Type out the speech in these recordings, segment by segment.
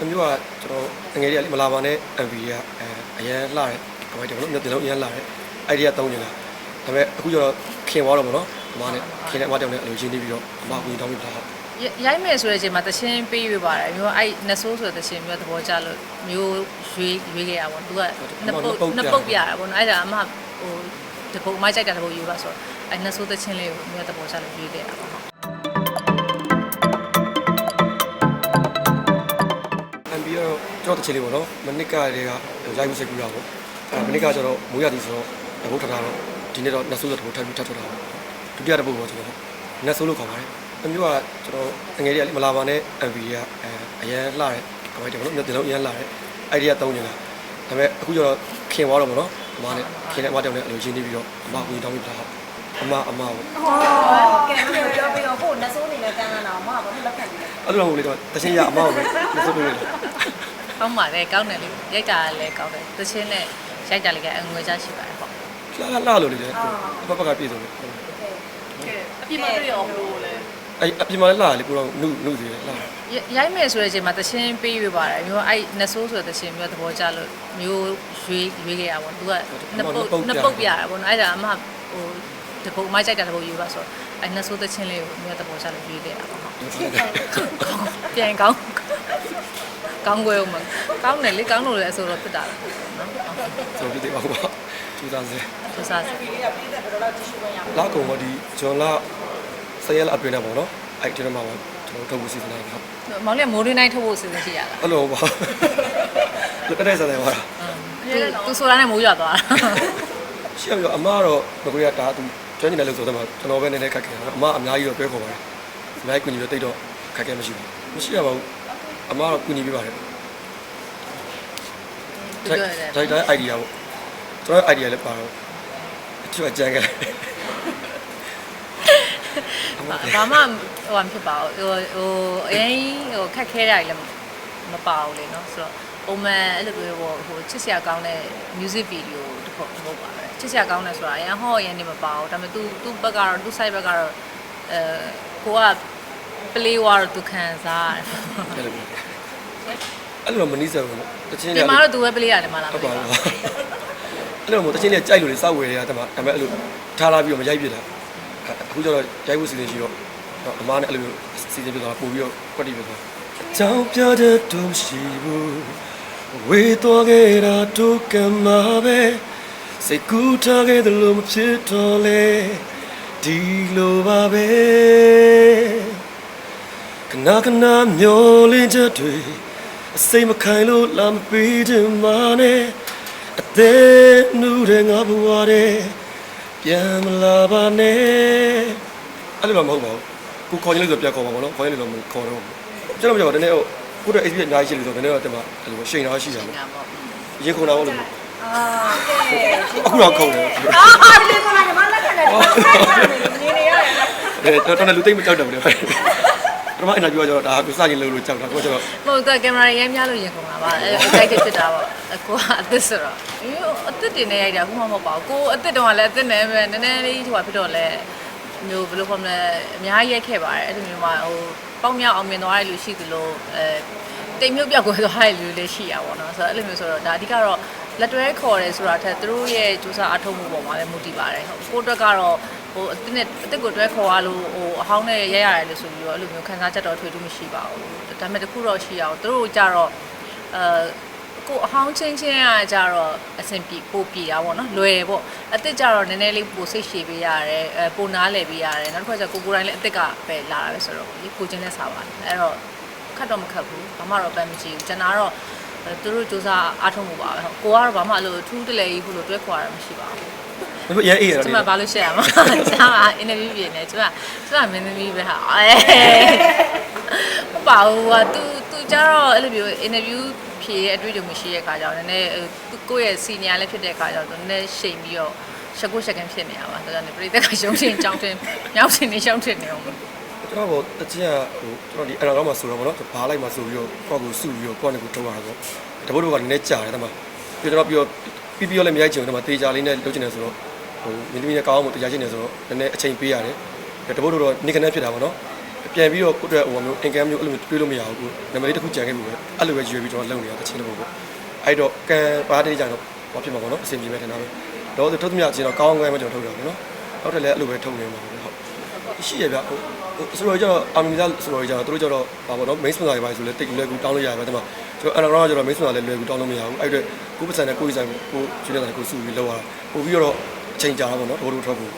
အမျိုးကကျွန်တော်ငယ်လေးကလေမလာပါနဲ့ MV ကအဲအရန်လှတယ်ဟိုကျွန်တော်တို့မျိုးတင်လုံးအရန်လှတယ်အဲ့ဒီကတုံးနေတာဒါပေမဲ့အခုကျတော့ခင်သွားတော့ဗောနော်အမနဲ့ခင်နဲ့အမတောင်နဲ့အလိုရင်းနေပြီးတော့အမကိုရင်တောင်းပြီးပါဟုတ်ရရိုက်မယ်ဆိုတဲ့အချိန်မှာတချင်းပေးရပါတယ်မျိုးအဲ့နဆိုးဆိုတဲ့တချင်းမျိုးသဘောကျလို့မျိုးရွေးရွေးခဲ့ရပါဘောသူကနှစ်ပုတ်နှစ်ပုတ်ပြရတာပေါ့နော်အဲ့ဒါအမဟိုတပုတ်မိုက်ကြိုက်တာတပုတ်ယူပါဆိုတော့အဲ့နဆိုးတချင်းလေးကိုမျိုးသဘောကျလို့ရွေးခဲ့ရပါဟုတ် ကတော့ကျွန်တော်တစ်ချိန်လေးဗောနော်မနစ်ကတည်းကရိုက်မှုစိတ်ကူတာဗောအဲမနစ်ကကျတော့မိုးရသည်ဆိုတော့တပုတ်ထထားတော့ဒီနေ့တော့နှစ်ဆိုးဆိုတပုတ်ထပ်ပြီးထပ်ထွက်တာဗောဒုတိယတပုတ်ဗောကျွန်တော်နှစ်ဆိုးလို့ခေါ်ပါတယ်အမျိုးကကျွန်တော်ငယ်လေးကလေမလာပါနဲ့ MV ကအဲအရန်လှတယ်ဟိုကျွန်တော်တို့မျိုးတင်လုံးအရန်လှတယ်အဲ့ဒီကတုံးနေတာဒါပေမဲ့အခုကျတော့ခင်သွားတော့ဗောနော်အမနဲ့ခင်နဲ့အမတောင်နဲ့အလိုရင်းနေပြီးတော့အမကိုရင်တောင်းပြီးပါဟုတ်အမအမဗောဟောကဲပြောပြီးတော့ကိုနဆိုးနေလဲတန်းလာတော့မဟုတ်ဘူးလက်ခံပြီးအဲ့လိုမဟုတ်လေတော့တချင်းရအမကိုပဲနှစ်ဆိုးလို့လေ ကောင်းပါတယ်ကောင်းတယ်လေရိုက်တာလည်းကောင်းတယ်တချင်းနဲ့ရိုက်တာလည်းကအငွေကြရှိပါတယ်ဟုတ်လှလှလို့လေလေဘဘကပြည့်စုံတယ်အပြင်မှာတွေ့ရောဘလို့လဲအဲ့အပြင်မှာလည်းလှလေကိုတော့နုနုသေးတယ်လှရိုက်မယ်ဆိုတဲ့အချိန်မှာတချင်းပေးရပါတယ်မျိုးအဲ့နဆိုးဆိုတဲ့တချင်းမျိုးသဘောကျလို့မျိုးရွေးရွေးခဲ့ရပါဘောသူကနှစ်ပုတ်နှစ်ပုတ်ပြရတာပေါ့နော်အဲ့ဒါအမဟိုတပုတ်မိုက်ကြိုက်တာတပုတ်ယူပါဆိုတော့အဲ့နဆိုးတချင်းလေးကိုမျိုးသဘောကျလို့ရွေးခဲ့ရပါဟုတ်ပြန်ကောင်း ကောင်းွယ်ဦးမကောင်းတယ်လေကောင်းလို့လည်းအဆိုတော့ဖြစ်တာနော်ဆိုပြီးသေးပါဘူးကျူစားစေသူစားစပြီးတော့ပြီးတဲ့ဘယ်လိုလဲကြည့်ရှုခွင့်ရမှာလာကုန်တော့ဒီဂျွန်လာဆယ်ရက်အတွင်းနဲ့ပေါ့နော်အဲ့ဒီမှာကျွန်တော်ထုတ်ဖို့စီစဉ်နေတာဟုတ်မောင်လေးမိုးရင်းနိုင်ထုတ်ဖို့စီစဉ်ရှိရတာအဲ့လိုပါလွတ်တဲ့ဆန်တယ်ပါသူဆိုတာနဲ့မိုးရွာသွားတာရှေ့ပြီးတော့အမကတော့ငကိုရတာသူကျွမ်းကျင်တဲ့လို့ဆိုတော့ကျွန်တော်ပဲနည်းနည်းခက်ခဲတယ်အမအများကြီးတော့တွဲခေါ်ပါတယ်အများကြီးကုညီတော့တိတ်တော့ခက်ခဲမရှိဘူးမရှိရပါဘူး အမကတော့ကုညီပေးပါတယ် သူ ဒါ ပြောရတယ် ဒါဒါ idea ပေါ့ကျွန်တော် idea လည်းပါတော့အချွတ်ကြမ်းခဲ့ ဘာမှဟိုမဖြစ်ပါဘူးဟိုဟိုအရင်ဟိုခက်ခဲတာကြီးလည်းမပါဘူးလေနော်ဆိုတော့ပုံမှန်အဲ့လိုမျိုးဟိုဟိုချစ်စရာကောင်းတဲ့ music video တစ်ခုတစ်ခုပါပဲချစ်စရာကောင်းတယ်ဆိုတာအရင်ဟောအရင်နေမပါဘူးဒါပေမဲ့ तू तू ဘက်ကတော့ तू side ဘက်ကတော့အဲကိုက play war သူခံစားရတယ်အဲ့လိုအဲ့လိုမနီးစပ်ဘူးတချင်းဒီလေးမှာတော့ तू ပဲ play ရတယ်မလားဟုတ်ပါဘူးအဲ့လိုမျိုးတချင်းလေးကြိုက်လို့လေစောက်ဝယ်ရတာဒါပေမဲ့အဲ့လိုထားလာပြီးတော့မရိုက်ပြတာအခုကျတော့ရိုက်ဖို့စီစဉ်ရှိတော့အမားနဲ့အဲ့လိုစီစဉ်ပြတော့ပို့ပြီးတော့ကွက်တီပြတော့ကြောင်ပြတဲ့တုံးရှိဘူးဝေးတော်ခဲ့တာဒုက္ကမှာပဲစိတ်ကူးထားခဲ့တယ်လို့မဖြစ်တော့လေဒီလိုပါပဲ ခဏခဏမျောလင်းချက်တွေအစိမ်မခိုင်လို့လာမပေးတယ်မနဲ့အသေးနူတဲ့ငါဘဝတဲ့ပြန်မလာပါနဲ့အဲ့လိုမှမဟုတ်ပါဘူးကိုခေါ်ရင်လို့ဆိုပြန်ခေါ်ပါဘောနော်ခေါ်ရင်လို့တော့ခေါ်တော့ကျွန်တော်ပြောတယ်နည်းဟိုကိုတော့ experience အများကြီးရှိလို့ဆိုတော့နည်းတော့တင်ပါအဲ့လိုရှိန်တော့ရှိတာပေါ့ညာပေါ့ရေခုန်တာပေါ့လို့အာကဲအခုတော့ခုန်တယ်အာဒီကောင်ကညီမလက်ခံတယ်နေနေရတယ်အဲတော်တော်လူသိမ့်မကြောက်တယ်ဗျာ ပထမအင်တာဗျူးကကျတော့ဒါကိုစရင်လို့လို့ကြောက်တာကိုကျတော့မဟုတ်တော့ကင်မရာရဲများလို့ရင်ကုန်တာပါအဲ excited ဖြစ်တာပေါ့အကိုကအသစ်ဆိုတော့အေးအသစ်တင်နေရိုက်တာအခုမှမဟုတ်ပါဘူးကိုအသစ်တုန်းကလည်းအသစ်နေပဲနည်းနည်းလေးဟိုဖြစ်တော့လဲမျိုးဘယ်လိုခေါ်မလဲအများကြီးရိုက်ခဲ့ပါတယ်အဲ့လိုမျိုးမှာဟိုပေါက်မြောက်အောင်မြင်သွားတဲ့လူရှိသလိုအဲတိမ်မြုပ်ပြောက်ကွယ်သွားတဲ့လူလည်းရှိရပါတော့ဆိုတော့အဲ့လိုမျိုးဆိုတော့ဒါအဓိကတော့လက်တွဲခေါ်တယ်ဆိုတာထက်သူတို့ရဲ့စူးစမ်းအထောက်မှုပေါ်မှာလည်းမူတည်ပါတယ်ဟုတ်ကိုအတွက်ကတော့ ဟိုအစ်နဲ့အစ်ကိုတွဲခေါ်ရလို့ဟိုအဟောင်းနဲ့ရရရတယ်လို့ဆိုပြီးတော့အဲ့လိုမျိုးခံစားချက်တော့ထွေထူးမရှိပါဘူးဒါပေမဲ့တခုတော့ရှိရအောင်သူတို့ကြတော့အဲကိုအဟောင်းချင်းချင်းကကြတော့အဆင်ပြေပိုပြေတာပေါ့နော်လွယ်တယ်ပေါ့အစ်စ်ကြတော့နည်းနည်းလေးပိုစိတ်ရှည်ပေးရတယ်အဲပိုနားလည်ပေးရတယ်နောက်တစ်ခါကျကိုကိုယ်တိုင်လည်းအစ်စ်ကပဲလာတာပဲဆိုတော့ဒီကိုချင်းနဲ့စားပါတယ်အဲ့တော့ခတ်တော့မခတ်ဘူးဘာမှတော့ပန်းမကြည့်ဘူးကျွန်တော်တော့ သူတို့စူးစမ်းအားထုတ်မှုပါပဲဟုတ်ကိုကတော့ဘာမှအဲ့လိုထူးတလဲကြီးဖို့လို့တွဲခေါ်ရတာမရှိပါဘူးဘယ်ရဲအေးရကျတော့မဘာလို့ရှက်ရမှာကျမအင်တာဗျူးပြင်နေကျမကျမမင်းသမီးပဲဟာအဲမပါဘူးကသူသူကြတော့အဲ့လိုမျိုးအင်တာဗျူးဖြေအတွေ့အကြုံမရှိတဲ့ခါကျတော့နည်းနည်းကိုယ့်ရဲ့စီနီယာလည်းဖြစ်တဲ့ခါကျတော့နည်းနည်းရှိန်ပြီးတော့ရှက်ကိုရှက်ကန်ဖြစ်နေရပါဒါကြောင့်ပြည်သက်ကရှုံးရှင်ကြောင်းတင်ညောင်းတင်နေရှုံးတင်နေအောင် ကျွန်တော်ကတချင်းကဟိုကျွန်တော်ဒီအဲ့တော့မှဆိုတော့ဗောနော်ဘားလိုက်မှဆိုပြီးတော့ကိုယ့်ကိုစုပြီးတော့ကိုယ့်နဲ့ကိုထုတ်ရတာပေါ့တပုတ်တော့ကနည်းနည်းကြာတယ်တမပြီးတော့ပြီးတော့ပြီးပြီးတော့လည်းမရိုက်ချင်ဘူးတမတေးကြလေးနဲ့လုပ်ချင်တယ်ဆိုတော့ဟိုမင်းသမီးနဲ့ကောင်းအောင်တရားချင်တယ်ဆိုတော့နည်းနည်းအချိန်ပေးရတယ်တပုတ်တော့နေကနေဖြစ်တာဗောနော်ပြန်ပြီးတော့ကိုယ့်အတွက်ဟိုမျိုး income မျိုးအဲ့လိုမျိုးတွေးလို့မရဘူးကိုနာမည်လေးတစ်ခုကြံခဲ့ပြီပဲအဲ့လိုပဲရွေးပြီးတော့လုပ်နေတာတချင်းတစ်ပုတ်ပေါ့အဲ့တော့ကံပါတဲ့ကြတော့ဘာဖြစ်မှာပေါ့နော်အဆင်ပြေမယ်ထင်တာပဲတော့ထုတ်သမျှချင်းတော့ကောင်းကောင်းပဲကျွန်တော်ထုတ်တာပေါ့နော်ဟုတ်တယ်လေအဲ့လိုပဲထုတ်နေမှာပေါ့ဟုတ် ရှိရဗျဟိုဆိုတော့ကျတော့အာမီသားဆိုတော့ကျတော့တို့ကျတော့ဘာပေါ့နော် main sponsor တွေပါဆိုလဲတိတ်လွယ်ကူတောင်းလို့ရတယ်ဗျဒီမှာကျွန်တော် underground ကကျတော့ main sponsor လည်းလွယ်ကူတောင်းလို့မရဘူးအဲ့အတွက်ကိုယ်ပတ်စံနဲ့ကိုယ်ဆိုင်ကိုကျွေးနေတာကိုစုပြီးလောက်ရတာပို့ပြီးတော့ချိန်ကြာတာပေါ့နော်ဒိုးဒိုးထွက်ဖို့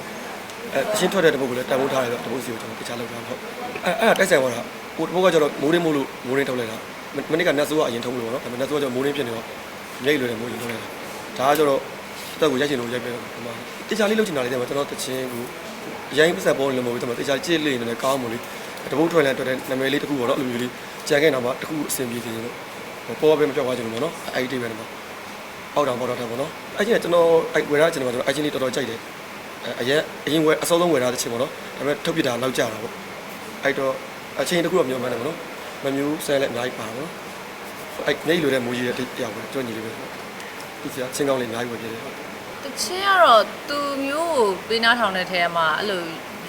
အဲအရှင်းထွက်တဲ့တပုတ်ကိုလည်းတန်ဖိုးထားတယ်တော့တပုတ်စီကိုကျွန်တော်တခြားလောက်ထားဟုတ်အဲအဲ့ဒါတိုက်ဆိုင်သွားတာကိုတပုတ်ကကျတော့မိုးရင်းမို့လို့မိုးရင်းထုတ်လိုက်တာမနေ့ကနတ်ဆိုးကအရင်ထုတ်လို့ပေါ့နော်ဒါပေမဲ့နတ်ဆိုးကကျတော့မိုးရင်းဖြစ်နေတော့မြိတ်လွယ်တယ်မိုးရင်းထုတ်လိုက်တာဒါကကျတော့တက်ကိုရိုက်ချင်လို့ရိုက်ပြတော့ဒီမှာတခြားလေးလုပ်ချင်တာလေးတွေမှာကျွန်တော်တချင်းကို ရိုင်းပစက်ပေါ်နေလို့မဟုတ်ဘူးတမတခြားကြည့်လေးနေတယ်ကောင်းမို့လေတပုတ်ထွက်လဲတွေ့တဲ့နာမည်လေးတစ်ခုပေါ့နော်အဲ့လိုမျိုးလေးကြံခဲ့တော့မှတစ်ခုအဆင်ပြေနေလို့ပေါ်ပဲမပြောက်သွားချင်ဘူးပေါ့နော်အဲ့ဒီတိပဲတော့အောက်တောင်ပေါ်တော့တယ်ပေါ့နော်အဲ့ဒီကကျွန်တော်အဲ့ဝယ်ရကျွန်တော်အဲ့ချင်းလေးတော်တော်ကြိုက်တယ်အရင်အရင်ဝယ်အစောဆုံးဝယ်ထားတဲ့ချင်းပေါ့နော်ဒါပေမဲ့ထုတ်ပြတာလောက်ကြတာပေါ့အဲ့တော့အချင်းတစ်ခုတော့မျိုးမှန်းတယ်ပေါ့နော်မမျိုးဆဲလည်းအများကြီးပါပေါ့နော်အဲ့နေလိုတဲ့မူကြီးတဲ့တရားပဲကျွမ်းညီလေးပဲသူစရာချင်းကောင်းလေးအများကြီးဝယ်ပြတယ်ဟုတ်တ ချင်းကတော့သူမျိုးကိုပေးနာထောင်တဲ့ထဲမှာအဲ့လို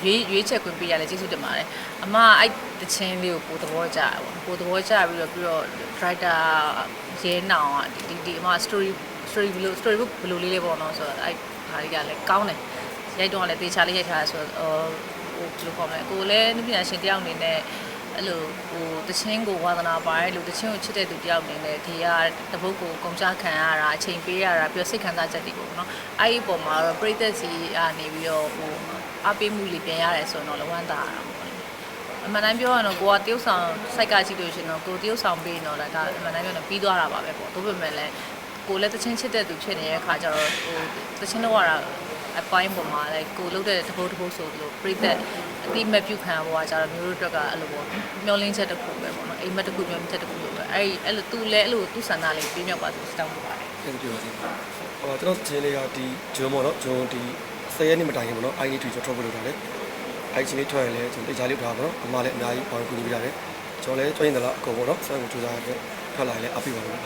ရွေးရွေးချက်ခွင့်ပေးရလဲကျေးဇူးတင်ပါတယ်အမအဲ့တချင်းလေးကိုပိုသဘောကျတယ်ပေါ့ပိုသဘောကျပြီးတော့ပြီးတော့ writer ရဲနောင်ကဒီဒီအမ story story ဘယ်လို story book ဘယ်လိုလေးလေးပေါ့နော်ဆိုတော့အဲ့ဟာတွေကလည်းကောင်းတယ်ရိုက်တော့လည်းတေချာလေးရိုက်ထားတာဆိုတော့ဟိုဘယ်လိုခေါ်မလဲကိုလည်းနုပညာရှင်တယောက်အနေနဲ့ အဲ့လိုဟိုတချင်းကိုဝါသနာပါတယ်လို့တချင်းကိုချစ်တဲ့သူတယောက်အနေနဲ့ဒီကတပုတ်ကိုကုန်ချခံရတာအချိန်ပေးရတာပြီးတော့စိတ်ခံစားချက်တွေပေါ့နော်အဲ့ဒီအပေါ်မှာတော့ပြိသက်စီကနေပြီးတော့ဟိုအပေးမှုလေးပြန်ရတယ်ဆိုတော့လည်းဝမ်းသာရတာပေါ့အမှန်တမ်းပြောရရင်တော့ကိုကတရုပ်ဆောင်စိုက်ကကြည့်လို့ရှိရင်တော့ကိုတရုပ်ဆောင်ပေးရင်တော့လည်းဒါအမှန်တမ်းပြောရင်ပြီးသွားတာပါပဲပေါ့ဒါပေမဲ့လည်းကိုလည်းတချင်းချစ်တဲ့သူဖြစ်နေတဲ့အခါကျတော့ဟိုတချင်းတော့ရတာ အပိုင်းပေါ်မှာလည်းကိုလုတ်တဲ့တပုတ်တပုတ်ဆိုလို့ပြိသက်အတိမတ်ပြုခံရပေါ်ကကျတော့မျိုးတို့အတွက်ကအဲ့လိုပေါ့မျောလင်းချက်တစ်ခုပဲပေါ့နော်အိမ်မက်တစ်ခုမျောလင်းချက်တစ်ခုလို့ပဲအဲ့အဲ့လိုသူလည်းအဲ့လိုသူ့ဆန္ဒလေးပြင်းမြောက်ပါဆိုတောင်းပန်ပါတယ်ကျေးဇူးပြုပါစေဟောကျွန်တော်ချင်းလေးကဒီဂျွန်ပေါ့နော်ဂျွန်ဒီ10ရက်နေ့မတိုင်ခင်ပေါ့နော် ID ကျွန်တော်ထုတ်ဖို့လုပ်တာလေအဲ့ချင်းလေးထွက်ရင်လည်းကျွန်တော်တရားလေးထားပါတော့အမလည်းအများကြီးပေါင်းကူညီပေးရတယ်ကျွန်တော်လည်းကျွမ်းရင်တလားအကုန်ပေါ့နော်ဆက်ကိုစူးစမ်းရတဲ့ထွက်လာရင်လည်းအပိပါလို့